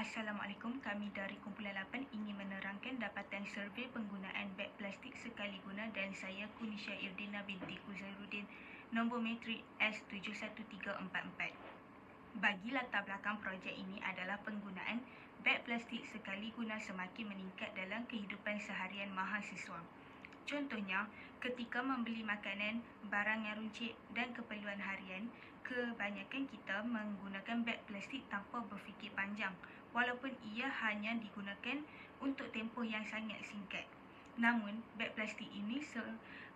Assalamualaikum, kami dari Kumpulan 8 ingin menerangkan dapatan survei penggunaan beg plastik sekali guna dan saya Kunisha Irdina binti Kuzairuddin, nombor metrik S71344. Bagi latar belakang projek ini adalah penggunaan beg plastik sekali guna semakin meningkat dalam kehidupan seharian mahasiswa. Contohnya, ketika membeli makanan, barang yang runcit dan keperluan harian, kebanyakan kita menggunakan beg plastik tanpa berfikir panjang walaupun ia hanya digunakan untuk tempoh yang sangat singkat. Namun, beg plastik ini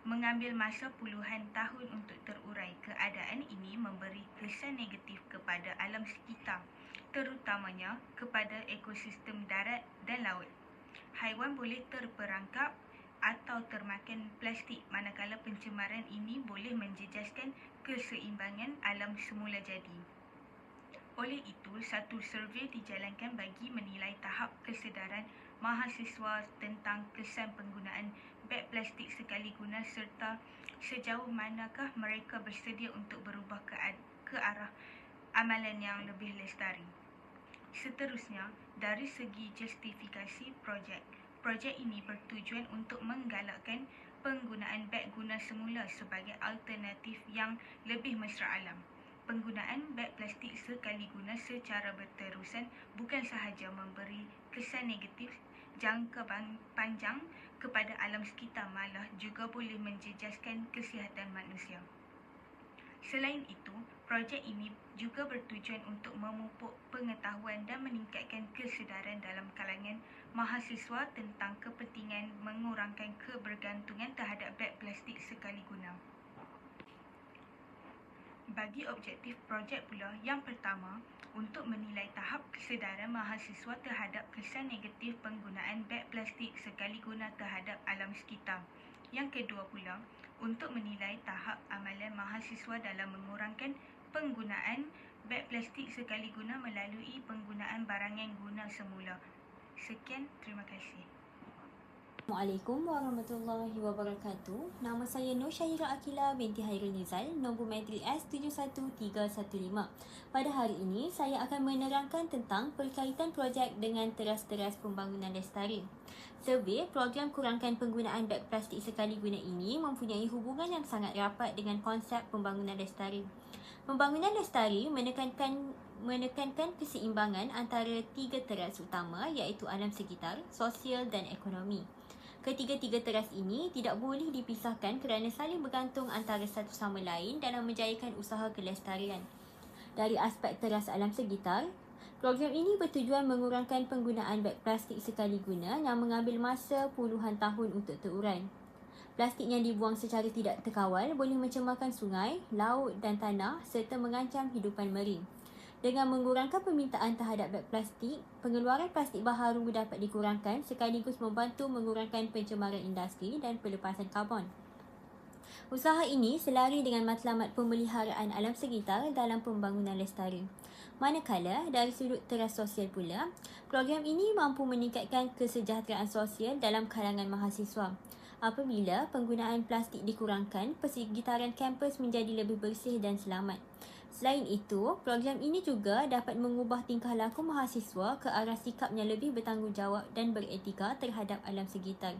mengambil masa puluhan tahun untuk terurai. Keadaan ini memberi kesan negatif kepada alam sekitar, terutamanya kepada ekosistem darat dan laut. Haiwan boleh terperangkap atau termakan plastik manakala pencemaran ini boleh menjejaskan keseimbangan alam semula jadi. Oleh itu, satu survei dijalankan bagi menilai tahap kesedaran mahasiswa tentang kesan penggunaan beg plastik sekali guna serta sejauh manakah mereka bersedia untuk berubah ke, ke arah amalan yang lebih lestari. Seterusnya, dari segi justifikasi projek, Projek ini bertujuan untuk menggalakkan penggunaan beg guna semula sebagai alternatif yang lebih mesra alam. Penggunaan beg plastik sekali guna secara berterusan bukan sahaja memberi kesan negatif jangka panjang kepada alam sekitar malah juga boleh menjejaskan kesihatan manusia. Selain itu, projek ini juga bertujuan untuk memupuk pengetahuan dan meningkatkan kesedaran dalam kalangan mahasiswa tentang kepentingan mengurangkan kebergantungan terhadap beg plastik sekali guna. Bagi objektif projek pula, yang pertama, untuk menilai tahap kesedaran mahasiswa terhadap kesan negatif penggunaan beg plastik sekali guna terhadap alam sekitar. Yang kedua pula, untuk menilai tahap amalan mahasiswa dalam mengurangkan penggunaan beg plastik sekali guna melalui penggunaan barang yang guna semula. Sekian, terima kasih. Assalamualaikum warahmatullahi wabarakatuh. Nama saya Nur Syahira Akila binti Hairul Nizal, nombor matrik S71315. Pada hari ini, saya akan menerangkan tentang perkaitan projek dengan teras-teras pembangunan lestari. Survey program kurangkan penggunaan beg plastik sekali guna ini mempunyai hubungan yang sangat rapat dengan konsep pembangunan lestari. Pembangunan lestari menekankan menekankan keseimbangan antara tiga teras utama iaitu alam sekitar, sosial dan ekonomi. Ketiga-tiga teras ini tidak boleh dipisahkan kerana saling bergantung antara satu sama lain dalam menjayakan usaha kelestarian. Dari aspek teras alam sekitar, program ini bertujuan mengurangkan penggunaan beg plastik sekali guna yang mengambil masa puluhan tahun untuk terurai. Plastik yang dibuang secara tidak terkawal boleh mencemarkan sungai, laut dan tanah serta mengancam hidupan mering. Dengan mengurangkan permintaan terhadap beg plastik, pengeluaran plastik baharu dapat dikurangkan sekaligus membantu mengurangkan pencemaran industri dan pelepasan karbon. Usaha ini selari dengan matlamat pemeliharaan alam sekitar dalam pembangunan lestari. Manakala, dari sudut teras sosial pula, program ini mampu meningkatkan kesejahteraan sosial dalam kalangan mahasiswa. Apabila penggunaan plastik dikurangkan, persekitaran kampus menjadi lebih bersih dan selamat. Selain itu, program ini juga dapat mengubah tingkah laku mahasiswa ke arah sikap yang lebih bertanggungjawab dan beretika terhadap alam sekitar.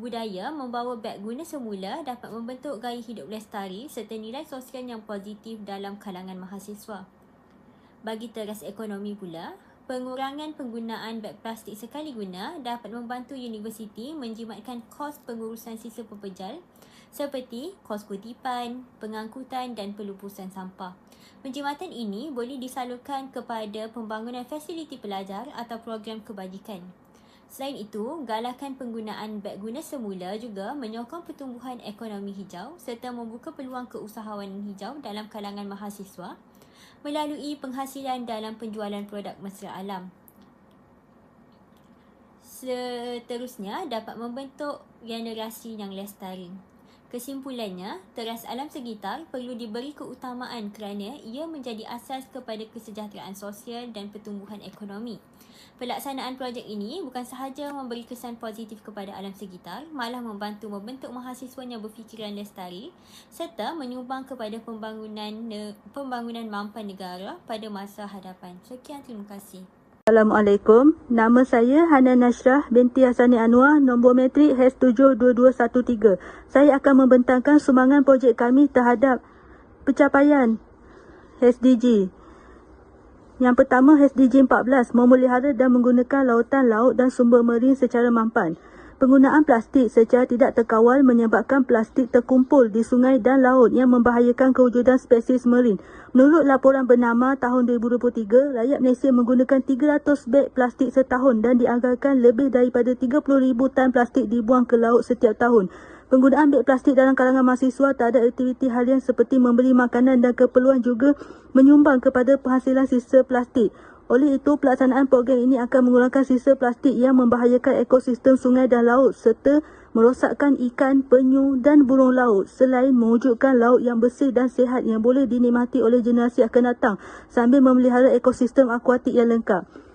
Budaya membawa beg guna semula dapat membentuk gaya hidup lestari serta nilai sosial yang positif dalam kalangan mahasiswa. Bagi teras ekonomi pula, pengurangan penggunaan beg plastik sekali guna dapat membantu universiti menjimatkan kos pengurusan sisa pepejal seperti kos kutipan, pengangkutan dan pelupusan sampah. Penjimatan ini boleh disalurkan kepada pembangunan fasiliti pelajar atau program kebajikan. Selain itu, galakan penggunaan beg guna semula juga menyokong pertumbuhan ekonomi hijau serta membuka peluang keusahawanan hijau dalam kalangan mahasiswa melalui penghasilan dalam penjualan produk mesra alam. Seterusnya dapat membentuk generasi yang lestari. Kesimpulannya, teras alam sekitar perlu diberi keutamaan kerana ia menjadi asas kepada kesejahteraan sosial dan pertumbuhan ekonomi. Pelaksanaan projek ini bukan sahaja memberi kesan positif kepada alam sekitar, malah membantu membentuk mahasiswa yang berfikiran lestari serta menyumbang kepada pembangunan pembangunan mampan negara pada masa hadapan. Sekian, terima kasih. Assalamualaikum. Nama saya Hana Nashrah binti Hasani Anwar, nombor metrik H72213. Saya akan membentangkan sumbangan projek kami terhadap pencapaian SDG. Yang pertama SDG 14, memelihara dan menggunakan lautan, laut dan sumber marin secara mampan. Penggunaan plastik secara tidak terkawal menyebabkan plastik terkumpul di sungai dan laut yang membahayakan kewujudan spesies marin. Menurut laporan bernama tahun 2023, rakyat Malaysia menggunakan 300 beg plastik setahun dan dianggarkan lebih daripada 30,000 tan plastik dibuang ke laut setiap tahun. Penggunaan beg plastik dalam kalangan mahasiswa tak ada aktiviti harian seperti membeli makanan dan keperluan juga menyumbang kepada penghasilan sisa plastik. Oleh itu, pelaksanaan program ini akan mengurangkan sisa plastik yang membahayakan ekosistem sungai dan laut serta merosakkan ikan, penyu dan burung laut selain mewujudkan laut yang bersih dan sihat yang boleh dinikmati oleh generasi akan datang sambil memelihara ekosistem akuatik yang lengkap.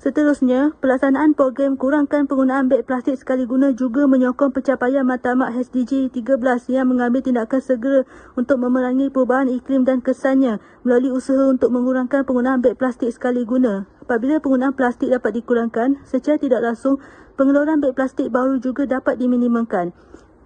Seterusnya, pelaksanaan program kurangkan penggunaan beg plastik sekali guna juga menyokong pencapaian matlamat SDG 13 yang mengambil tindakan segera untuk memerangi perubahan iklim dan kesannya melalui usaha untuk mengurangkan penggunaan beg plastik sekali guna. Apabila penggunaan plastik dapat dikurangkan, secara tidak langsung, pengeluaran beg plastik baru juga dapat diminimumkan.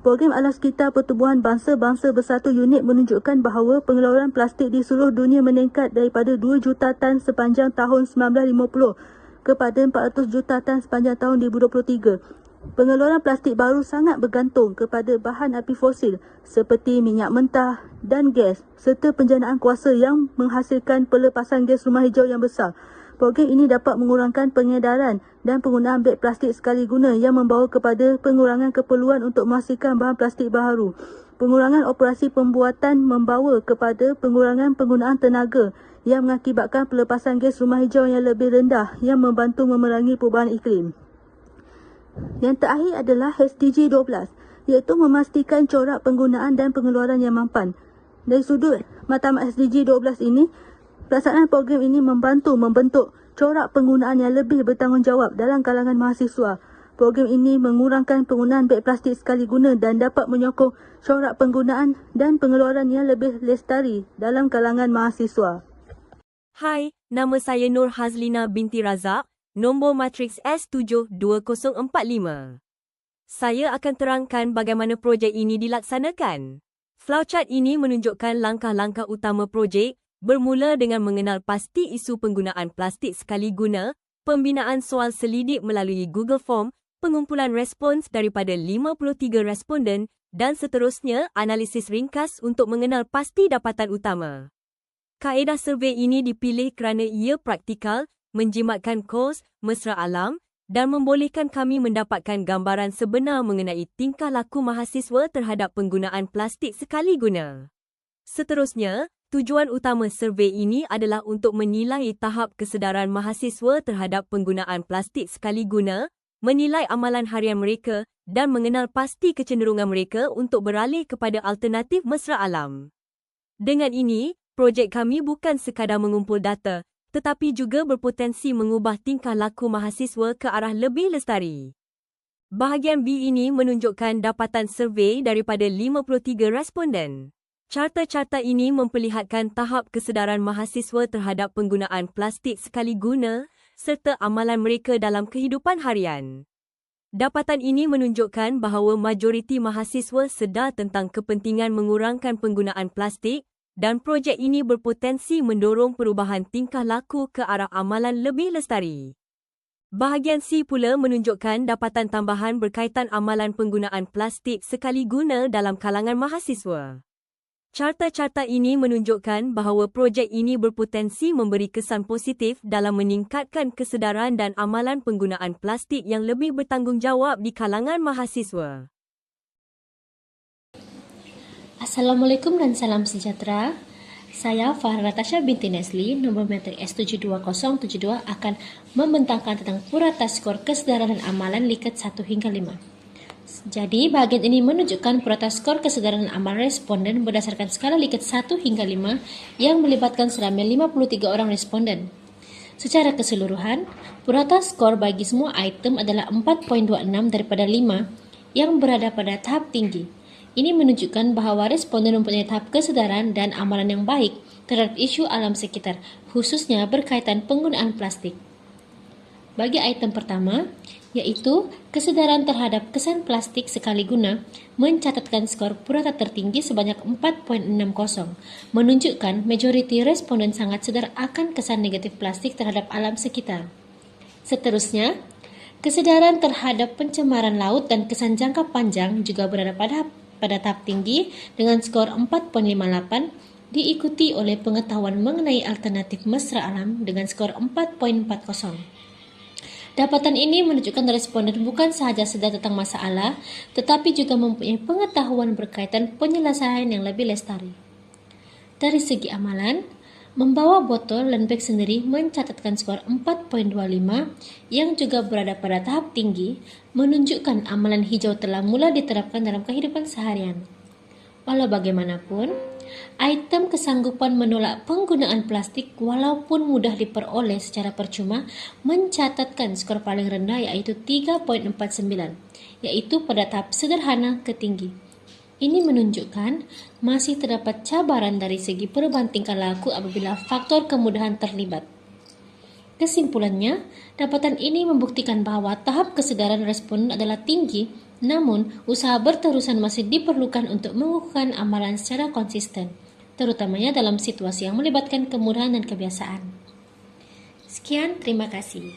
Program alam sekitar pertubuhan bangsa-bangsa bersatu unit menunjukkan bahawa pengeluaran plastik di seluruh dunia meningkat daripada 2 juta tan sepanjang tahun 1950 kepada 400 juta tan sepanjang tahun 2023. Pengeluaran plastik baru sangat bergantung kepada bahan api fosil seperti minyak mentah dan gas serta penjanaan kuasa yang menghasilkan pelepasan gas rumah hijau yang besar. Program ini dapat mengurangkan pengedaran dan penggunaan beg plastik sekali guna yang membawa kepada pengurangan keperluan untuk menghasilkan bahan plastik baharu. Pengurangan operasi pembuatan membawa kepada pengurangan penggunaan tenaga yang mengakibatkan pelepasan gas rumah hijau yang lebih rendah yang membantu memerangi perubahan iklim. Yang terakhir adalah SDG 12 iaitu memastikan corak penggunaan dan pengeluaran yang mampan. Dari sudut matlamat SDG 12 ini, pelaksanaan program ini membantu membentuk corak penggunaan yang lebih bertanggungjawab dalam kalangan mahasiswa. Program ini mengurangkan penggunaan beg plastik sekali guna dan dapat menyokong corak penggunaan dan pengeluaran yang lebih lestari dalam kalangan mahasiswa. Hai, nama saya Nur Hazlina binti Razak, nombor matriks S72045. Saya akan terangkan bagaimana projek ini dilaksanakan. Flowchart ini menunjukkan langkah-langkah utama projek bermula dengan mengenal pasti isu penggunaan plastik sekali guna, pembinaan soal selidik melalui Google Form, pengumpulan respons daripada 53 responden dan seterusnya analisis ringkas untuk mengenal pasti dapatan utama. Kaedah survey ini dipilih kerana ia praktikal, menjimatkan kos, mesra alam dan membolehkan kami mendapatkan gambaran sebenar mengenai tingkah laku mahasiswa terhadap penggunaan plastik sekali guna. Seterusnya, tujuan utama survey ini adalah untuk menilai tahap kesedaran mahasiswa terhadap penggunaan plastik sekali guna, menilai amalan harian mereka dan mengenal pasti kecenderungan mereka untuk beralih kepada alternatif mesra alam. Dengan ini, projek kami bukan sekadar mengumpul data, tetapi juga berpotensi mengubah tingkah laku mahasiswa ke arah lebih lestari. Bahagian B ini menunjukkan dapatan survei daripada 53 responden. Carta-carta ini memperlihatkan tahap kesedaran mahasiswa terhadap penggunaan plastik sekali guna serta amalan mereka dalam kehidupan harian. Dapatan ini menunjukkan bahawa majoriti mahasiswa sedar tentang kepentingan mengurangkan penggunaan plastik dan projek ini berpotensi mendorong perubahan tingkah laku ke arah amalan lebih lestari. Bahagian C pula menunjukkan dapatan tambahan berkaitan amalan penggunaan plastik sekali guna dalam kalangan mahasiswa. Carta-carta ini menunjukkan bahawa projek ini berpotensi memberi kesan positif dalam meningkatkan kesedaran dan amalan penggunaan plastik yang lebih bertanggungjawab di kalangan mahasiswa. Assalamualaikum dan salam sejahtera. Saya Farah Tasha binti Nesli, nombor metrik S72072 akan membentangkan tentang purata skor kesedaran dan amalan liket 1 hingga 5. Jadi, bahagian ini menunjukkan purata skor kesedaran dan amalan responden berdasarkan skala liket 1 hingga 5 yang melibatkan selama 53 orang responden. Secara keseluruhan, purata skor bagi semua item adalah 4.26 daripada 5 yang berada pada tahap tinggi. Ini menunjukkan bahawa responden mempunyai tahap kesedaran dan amalan yang baik terhadap isu alam sekitar, khususnya berkaitan penggunaan plastik. Bagi item pertama, iaitu kesedaran terhadap kesan plastik sekali guna mencatatkan skor purata tertinggi sebanyak 4.60, menunjukkan majoriti responden sangat sedar akan kesan negatif plastik terhadap alam sekitar. Seterusnya, kesedaran terhadap pencemaran laut dan kesan jangka panjang juga berada pada pada tahap tinggi dengan skor 4.58 diikuti oleh pengetahuan mengenai alternatif mesra alam dengan skor 4.40. Dapatan ini menunjukkan responden bukan sahaja sedar tentang masalah, tetapi juga mempunyai pengetahuan berkaitan penyelesaian yang lebih lestari. Dari segi amalan, membawa botol beg sendiri mencatatkan skor 4.25 yang juga berada pada tahap tinggi, menunjukkan amalan hijau telah mula diterapkan dalam kehidupan seharian. Walau bagaimanapun, item kesanggupan menolak penggunaan plastik walaupun mudah diperoleh secara percuma mencatatkan skor paling rendah iaitu 3.49 iaitu pada tahap sederhana ke tinggi. Ini menunjukkan masih terdapat cabaran dari segi perubahan tingkah laku apabila faktor kemudahan terlibat. Kesimpulannya, dapatan ini membuktikan bahawa tahap kesedaran responden adalah tinggi namun, usaha berterusan masih diperlukan untuk mengukuhkan amalan secara konsisten, terutamanya dalam situasi yang melibatkan kemudahan dan kebiasaan. Sekian, terima kasih.